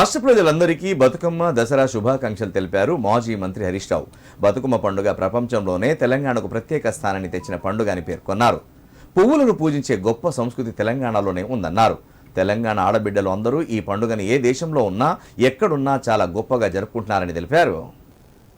రాష్ట్ర ప్రజలందరికీ బతుకమ్మ దసరా శుభాకాంక్షలు తెలిపారు మాజీ మంత్రి హరీష్ రావు. బతుకమ్మ పండుగ ప్రపంచంలోనే తెలంగాణకు ప్రత్యేక స్థానాన్ని తెచ్చిన పండుగ అని పేర్కొన్నారు. పువ్వులను పూజించే గొప్ప సంస్కృతి తెలంగాణలోనే ఉందన్నారు. తెలంగాణ ఆడబిడ్డలు అందరూ ఈ పండుగను ఏ దేశంలో ఉన్నా ఎక్కడున్నా చాలా గొప్పగా జరుపుకుంటున్నారని తెలిపారు.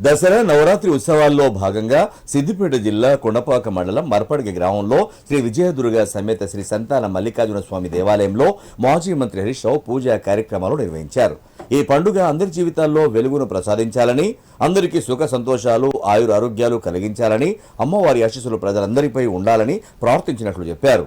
దసరా నవరాత్రి ఉత్సవాల్లో భాగంగా సిద్దిపేట జిల్లా కొండపాక మండలం మర్పడిగ గ్రామంలో శ్రీ విజయదుర్గ సమేత శ్రీ సంతాన మల్లికార్జున స్వామి దేవాలయంలో మాజీ మంత్రి హరీష్ రావు పూజా కార్యక్రమాలు నిర్వహించారు. ఈ పండుగ అందరి జీవితాల్లో వెలుగును ప్రసాదించాలని అందరికీ సుఖ సంతోషాలు ఆయుర ఆరోగ్యాలు కలిగించాలని అమ్మవారి ఆశీస్సులు ప్రజలందరిపై ఉండాలని ప్రార్థించినట్లు చెప్పారు.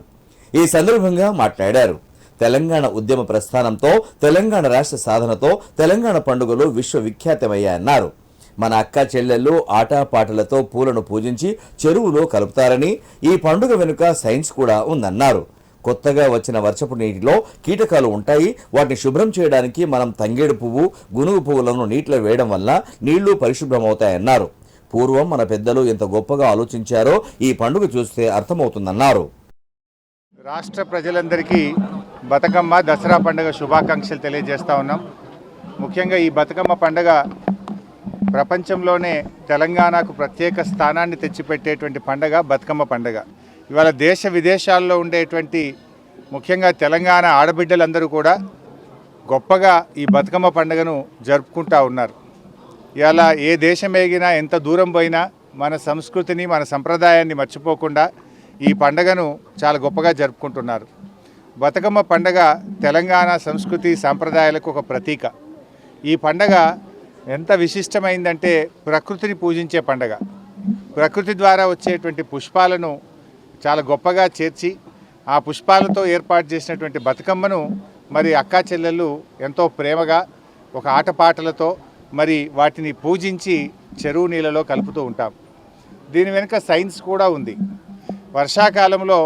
ఈ సందర్భంగా మాట్లాడారు. తెలంగాణ ఉద్యమ ప్రస్థానంతో తెలంగాణ రాష్ట్ర సాధనతో తెలంగాణ పండుగలు విశ్వవిఖ్యాతమయ్యాయన్నారు. మన అక్క చెల్లెళ్ళు ఆటపాటలతో పూలను పూజించి చెరువులో కలుపుతారని ఈ పండుగ వెనుక సైన్స్ కూడా ఉందన్నారు. కొత్తగా వచ్చిన వర్షపు నీటిలో కీటకాలు ఉంటాయి. వాటిని శుభ్రం చేయడానికి మనం తంగేడు పువ్వు గునుగు పువ్వులను నీటిలో వేయడం వల్ల నీళ్ళు పరిశుభ్రమవుతాయన్నారు. పూర్వం మన పెద్దలు ఎంత గొప్పగా ఆలోచించారో ఈ పండుగ చూస్తే అర్థమవుతుందన్నారు. రాష్ట్ర ప్రజలందరికీ బతుకమ్మ దసరా పండుగ శుభాకాంక్షలు తెలియజేస్తా ఉన్నాం. ముఖ్యంగా ఈ బతుకమ్మ పండుగ ప్రపంచంలోనే తెలంగాణకు ప్రత్యేక స్థానాన్ని తెచ్చిపెట్టేటువంటి పండగ బతుకమ్మ పండగ. ఇవాళ దేశ విదేశాల్లో ఉండేటువంటి ముఖ్యంగా తెలంగాణ ఆడబిడ్డలందరూ కూడా గొప్పగా ఈ బతుకమ్మ పండుగను జరుపుకుంటా ఉన్నారు. ఇవాళ ఏ దేశం ఎగినా ఎంత దూరం పోయినా మన సంస్కృతిని మన సంప్రదాయాన్ని మర్చిపోకుండా ఈ పండగను చాలా గొప్పగా జరుపుకుంటున్నారు. బతుకమ్మ పండగ తెలంగాణ సంస్కృతి సాంప్రదాయాలకు ఒక ప్రతీక. ఈ పండగ ఎంత విశిష్టమైందంటే ప్రకృతిని పూజించే పండగ. ప్రకృతి ద్వారా వచ్చేటువంటి పుష్పాలను చాలా గొప్పగా చేర్చి ఆ పుష్పాలతో ఏర్పాటు చేసినటువంటి బతుకమ్మను మరి అక్కా చెల్లెళ్ళు ఎంతో ప్రేమగా ఒక ఆటపాటలతో మరి వాటిని పూజించి చెరువు నీళ్ళలో కలుపుతూ ఉంటాం. దీని వెనుక సైన్స్ కూడా ఉంది. వర్షాకాలంలో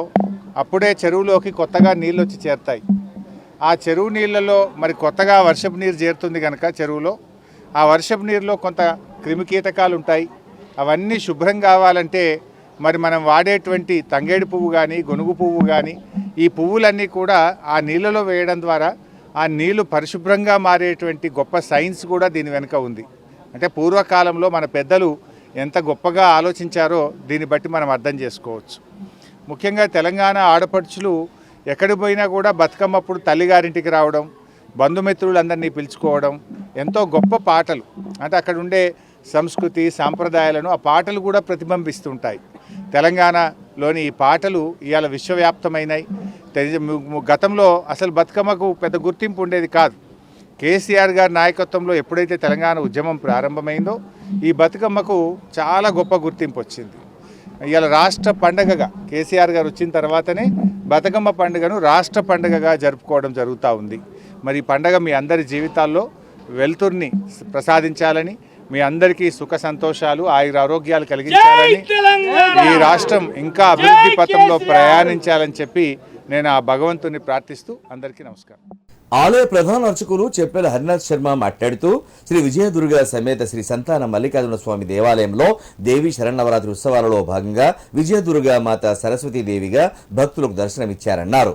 అప్పుడే చెరువులోకి కొత్తగా నీళ్ళు వచ్చి చేరుతాయి. ఆ చెరువు నీళ్ళలో మరి కొత్తగా వర్షపు నీరు చేరుతుంది కనుక చెరువులో ఆ వర్షపు నీరులో కొంత క్రిమికీటకాలు ఉంటాయి అవన్నీ శుభ్రం కావాలంటే మరి మనం వాడేటువంటి తంగేడు పువ్వు కానీ గొనుగు పువ్వు కానీ ఈ పువ్వులన్నీ కూడా ఆ నీళ్ళలో వేయడం ద్వారా ఆ నీళ్ళు పరిశుభ్రంగా మారేటువంటి గొప్ప సైన్స్ కూడా దీని వెనుక ఉంది. అంటే పూర్వకాలంలో మన పెద్దలు ఎంత గొప్పగా ఆలోచించారో దీన్ని బట్టి మనం అర్థం చేసుకోవచ్చు. ముఖ్యంగా తెలంగాణ ఆడపడుచులు ఎక్కడికి పోయినా కూడా బతుకమ్మప్పుడు తల్లిగారింటికి రావడం బంధుమిత్రులందరినీ పిలుచుకోవడం ఎంతో గొప్ప పాటలు. అంటే అక్కడ ఉండే సంస్కృతి సాంప్రదాయాలను ఆ పాటలు కూడా ప్రతిబింబిస్తుంటాయి. తెలంగాణలోని ఈ పాటలు ఇవాళ విశ్వవ్యాప్తమైనాయి. గతంలో అసలు బతుకమ్మకు పెద్ద గుర్తింపు ఉండేది కాదు. కేసీఆర్ గారి నాయకత్వంలో ఎప్పుడైతే తెలంగాణ ఉద్యమం ప్రారంభమైందో ఈ బతుకమ్మకు చాలా గొప్ప గుర్తింపు వచ్చింది ఇవాళ రాష్ట్ర పండగగా కేసీఆర్ గారు వచ్చిన తర్వాతనే బతుకమ్మ పండుగను రాష్ట్ర పండుగగా జరుపుకోవడం జరుగుతూ ఉంది. మరి ఈ పండగ మీ అందరి జీవితాల్లో వెలుతుర్ని ప్రసాదించాలని మీ అందరికీ సుఖ సంతోషాలు ఆయుర ఆరోగ్యాలు కలిగించాలని ఈ రాష్ట్రం ఇంకా అభివృద్ధి పథంలో ప్రయాణించాలని చెప్పి నేను ఆ భగవంతుని ప్రార్థిస్తూ అందరికీ నమస్కారం. ఆలయ ప్రధాన అర్చకులు చెప్పెల హరినాథ్ శర్మ మాట్లాడుతూ శ్రీ విజయదుర్గ సమేత శ్రీ సంతాన మల్లికార్జున స్వామి దేవాలయంలో దేవి శరణవరాత్రి ఉత్సవాలలో భాగంగా విజయదుర్గ మాత సరస్వతీదేవిగా భక్తులకు దర్శనమిచ్చారన్నారు.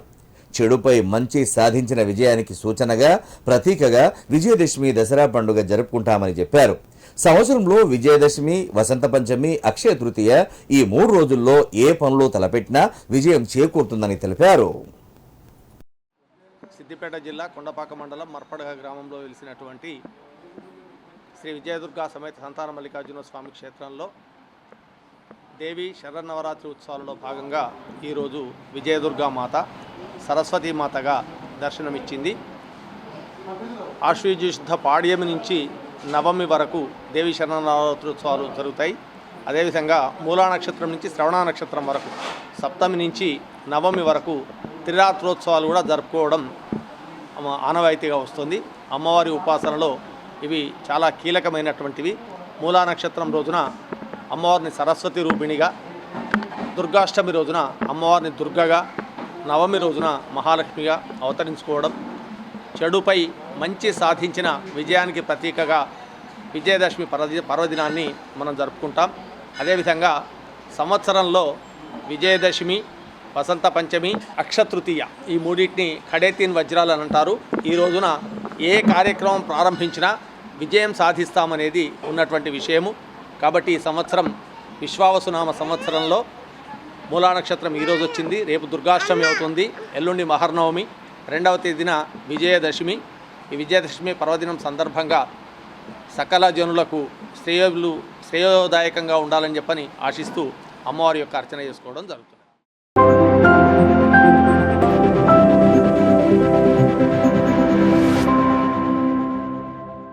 చెడుపై మంచి సాధించిన విజయానికి సూచనగా ప్రతీకగా విజయదశమి దసరా పండుగ జరుపుకుంటామని చెప్పారు. సంవత్సరంలో విజయదశమి వసంత పంచమి అక్షయ తృతీయ ఈ మూడు రోజుల్లో ఏ పనులు తలపెట్టినా విజయం చేకూరుతుందని తెలిపారు. సిద్దిపేట జిల్లా కొండపాక మండలం మర్పడగ గ్రామంలో వెలిసినటువంటి శ్రీ విజయదుర్గా సమేత సంతాన మల్లికార్జున స్వామి క్షేత్రంలో దేవి శరన్నవరాత్రి ఉత్సవాలలో భాగంగా ఈరోజు విజయదుర్గా మాత సరస్వతీ మాతగా దర్శనమిచ్చింది. ఆశ్వయుజుద్ధ పాడ్యమి నుంచి నవమి వరకు దేవి శరణవరాత్రి జరుగుతాయి. అదేవిధంగా మూలా నక్షత్రం నుంచి శ్రవణ నక్షత్రం వరకు సప్తమి నుంచి నవమి వరకు త్రిరాత్రోత్సవాలు కూడా జరుపుకోవడం ఆనవాయితీగా వస్తుంది. అమ్మవారి ఉపాసనలో ఇవి చాలా కీలకమైనటువంటివి. మూలా నక్షత్రం రోజున అమ్మవారిని సరస్వతి రూపిణిగా దుర్గాష్టమి రోజున అమ్మవారిని దుర్గగా నవమి రోజున మహాలక్ష్మిగా అవతరించుకోవడం చెడుపై మంచి సాధించిన విజయానికి ప్రతీకగా విజయదశమి పర్వది పర్వదినాన్ని మనం జరుపుకుంటాం. అదేవిధంగా సంవత్సరంలో విజయదశమి వసంత పంచమి అక్షతృతీయ ఈ మూడింటిని ఖడేతీన్ వజ్రాలు అని అంటారు. ఈ రోజున ఏ కార్యక్రమం ప్రారంభించినా విజయం సాధిస్తామనేది ఉన్నటువంటి విషయము. కాబట్టి ఈ సంవత్సరం విశ్వావసునామ సంవత్సరంలో మూలా నక్షత్రం ఈరోజు వచ్చింది. రేపు దుర్గాష్టమి అవుతుంది. ఎల్లుండి మహర్నవమి. రెండవ తేదీన విజయదశమి. ఈ విజయదశమి పర్వదినం సందర్భంగా సకల జనులకు శ్రేయోలు శ్రేయోదాయకంగా ఉండాలని చెప్పని ఆశిస్తూ అమ్మవారి యొక్క అర్చన చేసుకోవడం జరుగుతుంది.